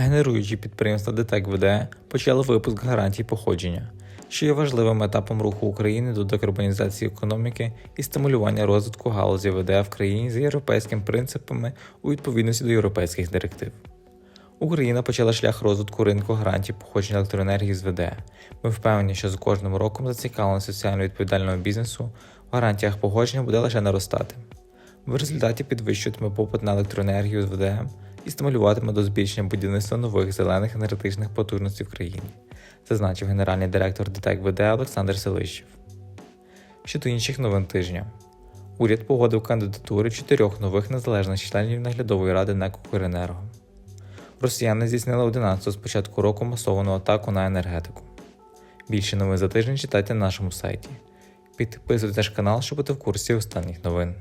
Генеруючі підприємства ДТЕК ВД почали випуск гарантій походження, що є важливим етапом руху України до декарбонізації економіки і стимулювання розвитку галузі ВД в країні за європейськими принципами у відповідності до європейських директив. Україна почала шлях розвитку ринку гарантій походження електроенергії з ВД. Ми впевнені, що з кожним роком зацікавленість соціально відповідального бізнесу в гарантіях погодження буде лише наростати. В результаті підвищуватиме попит на електроенергію з ВД і стимулюватиме до збільшення будівництва нових зелених енергетичних потужностей в країні, зазначив генеральний директор ДТЕК ВД Олександр Селищев. Щодо інших новин тижня. Уряд погодив кандидатури чотирьох нових незалежних членів наглядової ради НЕК «Укренерго». Росіяни здійснили 11 з початку року масовану атаку на енергетику. Більше новин за тиждень читайте на нашому сайті. Підписуйтесь на наш канал, щоб бути в курсі останніх новин.